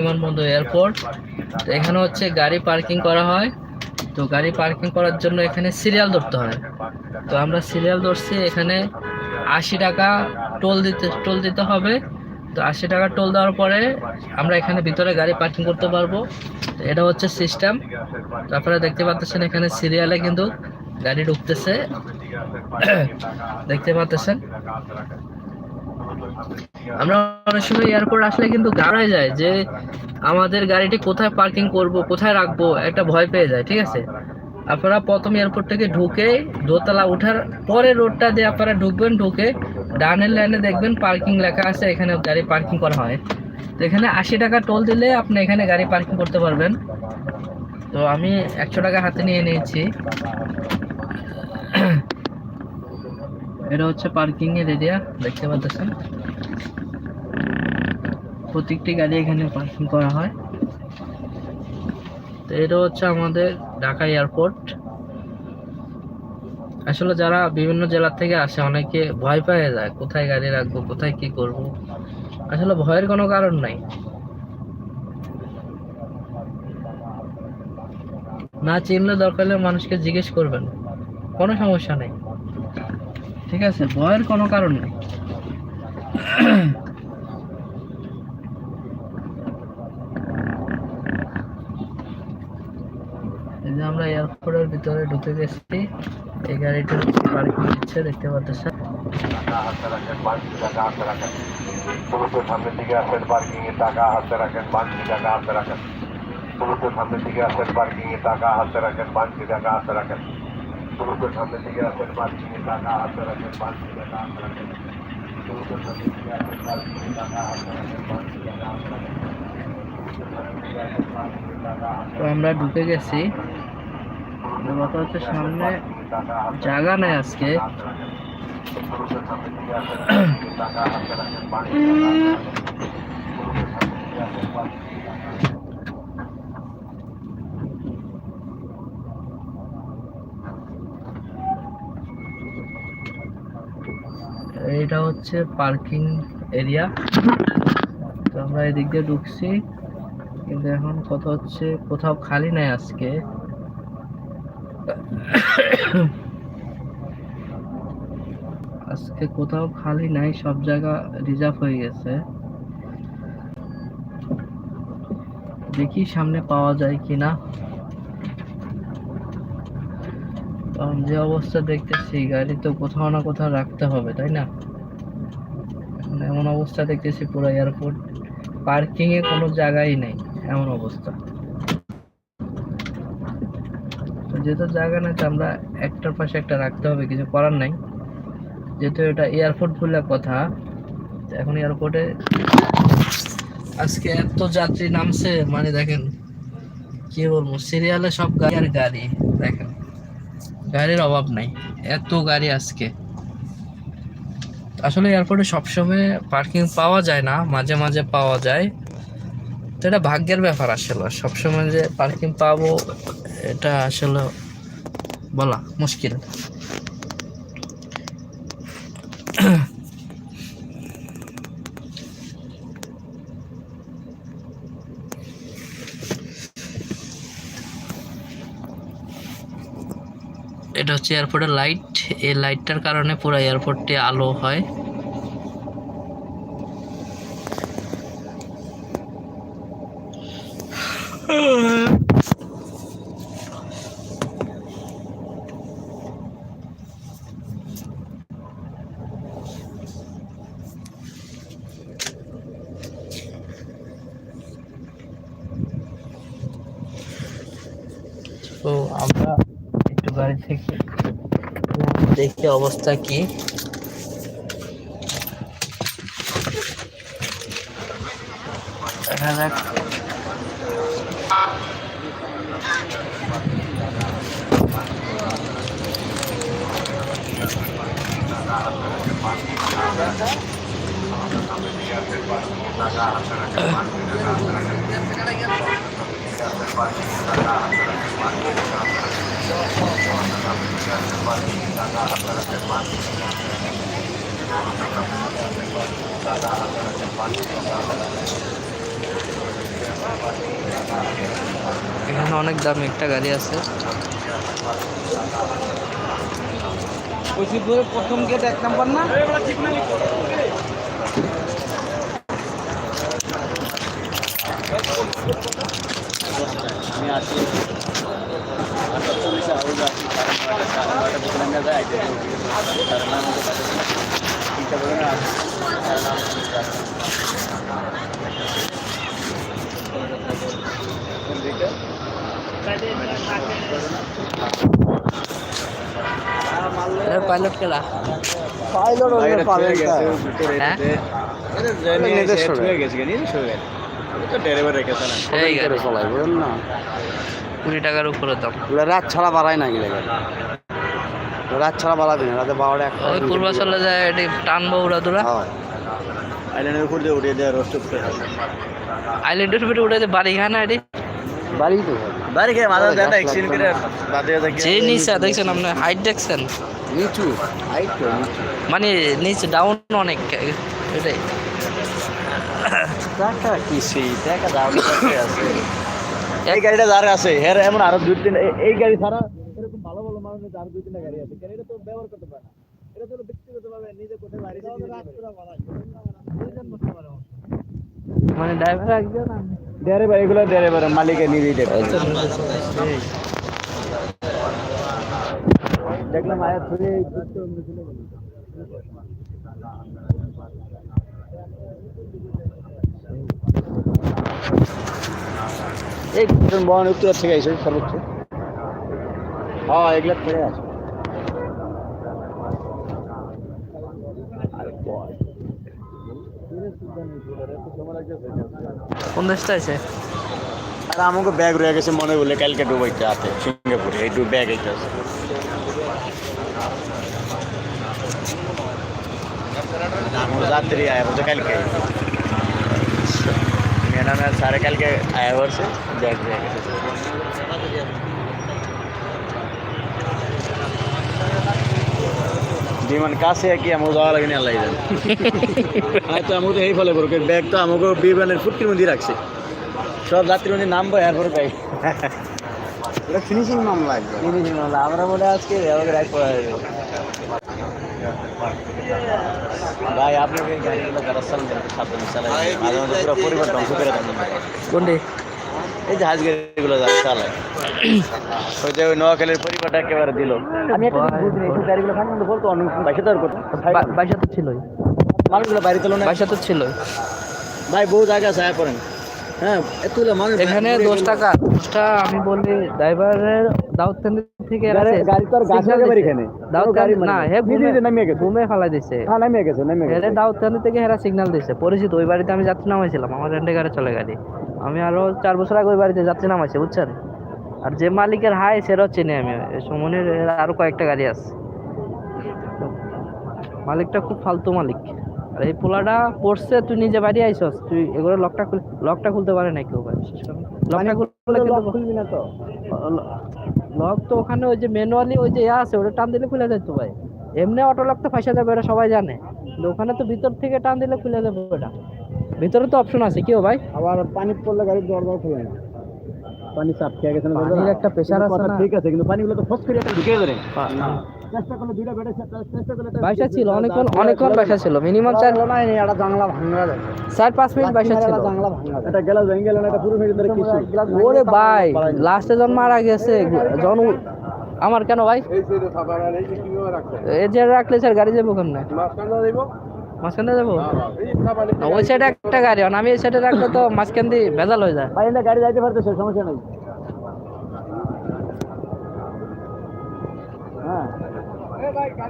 বিমানবন্দর এয়ারপোর্ট। তো এখানে হচ্ছে গাড়ি পার্কিং করা হয়। তো গাড়ি পার্কিং করার জন্য এখানে সিরিয়াল ধরতে হয়। তো আমরা সিরিয়াল ধরছি, এখানে আশি টাকা টোল দিতে টোল দিতে হবে। তো আশি টাকা টোল দেওয়ার পরে আমরা এখানে ভিতরে গাড়ি পার্কিং করতে পারব। তো এটা হচ্ছে সিস্টেম। তারপরে দেখতে পাচ্ছেন এখানে সিরিয়ালে কিন্তু গাড়ি ঢুকতেছে। দেখতে পাচ্ছেন? আমরা অনেক সময় এয়ারপোর্ট আসলে কিন্তু গাড়ায় যায় যে আমাদের গাড়িটি কোথায় পার্কিং করব, কোথায় রাখব, একটা ভয় পেয়ে যায়, ঠিক আছে? আপনারা প্রথম এয়ারপোর্ট থেকে ঢুকে দোতলা ওঠার পরে রোডটা দিয়ে আপনারা ঢুকবেন, ঢুকে ডানের লাইনে দেখবেন পার্কিং লেখা আছে, এখানে গাড়ি পার্কিং করা হয়। তো এখানে আশি টাকা টোল দিলে আপনি এখানে গাড়ি পার্কিং করতে পারবেন। তো আমি একশো টাকা হাতে নিয়ে নিয়েছি। এটা হচ্ছে পার্কিং এর এরিয়া দেখতে পাচ্ছেন? প্রত্যেকটি গাড়ি এখানে পার্কিং করা হয়। তো এটা হচ্ছে আমাদের ঢাকা এয়ারপোর্ট আসলে যারা বিভিন্ন জেলা থেকে আসে, অনেকে ভয় পেয়ে যায়, কোথায় গাড়ি রাখব, কোথায় কি করব? আসলে ভয়ের কোনো কারণ নাই। না চিনলে দরকার হলে মানুষকে জিজ্ঞেস করবেন। কোনো সমস্যা নেই। ঠিক আছে, ভয়ের কোনো কারণ নেই। আমরা এয়ারপোর্টের ভিতরে ঢুকে গেছি। এই গাড়িটা পার্কিং দিচ্ছে দেখতে পাচ্ছেন। সামনের দিকে আসেন পার্কিং এ টাকা হাতে রাখেন বাড়তি টাকা হাতে রাখেন। পুলিশের সামনের দিকে আসেন পার্কিং এ টাকা হাতে রাখেন বাড়তি টাকা হাতে রাখেন। পুলিশের সামনের দিকে টাকা হাতে রাখেন বাড়তি টাকা হাতে রাখেন দিকে পার্কিং টাকা হাতে রাখেন টাকা হাতে টাকা হাতে তো আমরা ঢুকে গেছি কথা হচ্ছে সামনে জায়গা নেই আজকে টাকা হাতে রাখেন বাড়তি টাকা হাতে রাখেন পুলিশের সামনের দিকে আসেন পার্কিং এ টাকা এইটা হচ্ছে পার্কিং এরিয়া। তো আমরা এদিক দিয়ে ঢুকছি। কিন্তু এখন কথা হচ্ছে কোথাও খালি নাই আজকে। আজকে কোথাও খালি নাই, সব জায়গা রিজার্ভ হয়ে গেছে। দেখি সামনে পাওয়া যায় কিনা। কারণ যে অবস্থা দেখতেছি, গাড়ি তো কোথাও না কোথাও রাখতে হবে, তাই না? এমন অবস্থা দেখতেছি পুরো এয়ারপোর্ট পার্কিং এ কোনো জায়গাই নেই, এমন অবস্থা। যেহেতু জায়গা তো আমরা একটার পাশে একটা রাখতে হবে, কিছু করার নাই। যেহেতু এটা এয়ারপোর্ট বলে কথা এখন এয়ারপোর্টে আজকে এত যাত্রী নামছে মানে দেখেন, কি বলব সিরিয়ালে সব গাড়ি আর গাড়ি, দেখেন। গাড়ির অভাব নাই। এত গাড়ি আজকে। আসলে এয়ারপোর্টে সবসময় পার্কিং পাওয়া যায় না, মাঝে মাঝে পাওয়া যায়। তো এটা ভাগ্যের ব্যাপার আসলে। সবসময় যে পার্কিং পাবো, এটা আসলে বলা মুশকিল। এটা হচ্ছে এয়ারপোর্টের লাইট এই লাইটটার কারণে পুরো এয়ারপোর্টটি আলো হয়। তো আমরা বাড়ি থেকে। দেখি অবস্থা কি। দেখা যাক। এখানে অনেক দাম একটা গাড়ি আছে। কচিপুরের প্রথম গেট এক নম্বর না? ঠিক আসি। আটটা চল্লিশে আরও যাচ্ছি। সাড়ে নয়টা সাড়ে নয়টা বিকেলে যায় সাড়ে নয় মতো বাজে তিনটা বেরোনো আসি। সাড়ে নয় পাইলট খেলা। বাইরে ছুঁয়ে গেছে, দুটো হ্যাঁ? এটা জানি, নিজস্ব সে গেছে, নিজস্ব গাড়ি। ওটা তো ড্রাইভার রেখেছে না। এই গাড়ি। চলাই বুঝলেন না? কুড়ি টাকার উপরে দাম। রাত ছাড়া বাড়ায় না গেলে রাত ছাড়া বাড়াবি না রাতে বারোটা একটা ওই পূর্বাচলে যায় এটি টানবো উড়াদুরা। আইল্যান্ডের উপর দিয়ে উঠিয়ে দেওয়া রোস্ট আইল্যান্ডের উপরে উড়ে বাড়ি খায় না এটি? বাড়ি তো বাড়ি খেয়ে মাথা দেয় না, accident করে বাদে বাদে যে নিচে দেখছেন আপনি হাইট দেখছেন? নিচু হাইট নিচু। মানে নিচে ডাউন অনেক এটাই। টাকা কি টাকা দাম আছে আছে। এই গাড়িটা যার আছে এর এমন আরও দুই তিন এই- গাড়ি ছাড়া এরকম ভালো ভালো মানুষের আরও দুই তিনটা গাড়ি আছে। কেন এটা তো ব্যবহার করতে পারে না। এটা তো ব্যক্তিগত নিজে কোথায় বাড়ি মানে ড্রাইভার একজন এগুলো মালিকের নিজেই এই তো বুঝেছি। দেখলাম আয়া ধরে এই বহন উত্তর থেকে এসে সর্বোচ্চ। হ্যাঁ এগুলো ছেড়ে আছে। কোন দেশটা আছে? আর আমাকে ব্যাগ রয়ে গেছে মনে বলে কালকে ডুবাইতে আছে সিঙ্গাপুরে। এই দু ব্যাগ এইটা আছে। রাত্রি আয়া বলছে ম্যাডামের সাড়ে কালকে রয়ে গেছে বিমান কাছে কি আমাকে যাওয়া লাগে না আল্লাহ জানে। আমি তো আমাকে এই ফলে করব ব্যাগ তো আমাকে বিমানের ফুটকির মধ্যে রাখছে। সব যাত্রী মধ্যে নামবো এরপরে ব্যাগ এটা ফিনিশিং মামলা ফিনিশিং হলো আমরা মনে আজকে আমাকে রাখ ভাই আপনাকে গাড়িগুলো যারা চালান। সাবধানে চালায় মাঝে মাঝে পুরো পরিবার ধ্বংস করে দেন কোনটি? এই জাহাজ গাড়িগুলো চালায় ওই যে ওই নোয়াখালীর পরিবারটা একেবারে দিল। আমি একটা বুঝিনি এই গাড়িগুলো খান কিন্তু বলতো অনেক বাইশে তো আর করতো বাইশা তো ছিলই। মানুষগুলো বাইরে তোলো না? বাইশা তো ছিলই। ভাই বহু জায়গা আছে আয়া পড়েন। এখানে দশ টাকা। দশটা আমি বলি ড্রাইভারের দাউদ থেকে আছে। গাড়ি তো আর গাছ একেবারে এখানে। দাউদ কোনো গাড়ি কেন্দ্র- না হে নিজে নিজে নামিয়ে গেছে। ঘুমে ফেলাই দিছে। হ্যাঁ নামিয়ে গেছে নামিয়ে গেছে। এরে দাউদ থেকে হেরা সিগন্যাল দিছে। পরিচিত ওই বাড়িতে আমি যাত্রী নামাইছিলাম। আমার রেন্টে গাড়ি চলে গাড়ি। আমি আরও চার বছর আগে ওই বাড়িতে যাত্রী নামাইছি বুঝছেন? আর যে মালিকের হাই সেটাও চিনি আমি। সুমনের আরও কয়েকটা গাড়ি আছে। মালিকটা খুব ফালতু মালিক। আর এই পোলাটা পড়ছে তুই নিজে বাড়ি আইসস তুই এগুলো লকটা লকটা খুলতে পারে না কেউ ভাই। লকটা খুললে কিন্তু খুলবি না তো? লক তো ওখানে ওই যে ম্যানুয়ালি ওই যে ইয়া আছে ওটা টান দিলে খুলে যায় তো ভাই। এমনি অটো লক তো ফাঁসা যাবে এটা সবাই জানে। কিন্তু ওখানে তো ভিতর থেকে টান দিলে খুলে যাবে ওটা। ভিতরে তো অপশন আছে কিও ভাই? আবার পানি পড়লে গাড়ির দরজা খুলে না। পানি চাপ খেয়ে গেছে না একটা কিন্তু আছে না? ঠিক আছে কিন্তু পানিগুলো তো ফস করে একটা ঢুকে ধরে বাইশা ছিল অনেকক্ষণ অনেকক্ষণ বাইশা ছিল মিনিমাম চার ভাঙা যায়। চার পাঁচ মিনিট বাইশা ছিল। জানলা ভাঙা এটা গেলা ভেঙে গেল এটা পুরো ভেঙে ধরে কিছু ওরে ভাই লাস্টে যখন মারা গেছে জন আমার কেন ভাই? এই যে রাখলে স্যার গাড়ি যাব কেমনে? মাঝখানে যাব? ওই সাইডে একটা গাড়ি আমি এই সাইডে রাখলে তো মাঝখান দিয়ে ভেজাল হয়ে যায়। গাড়ি যাইতে পারতেছে সমস্যা নাই। like that.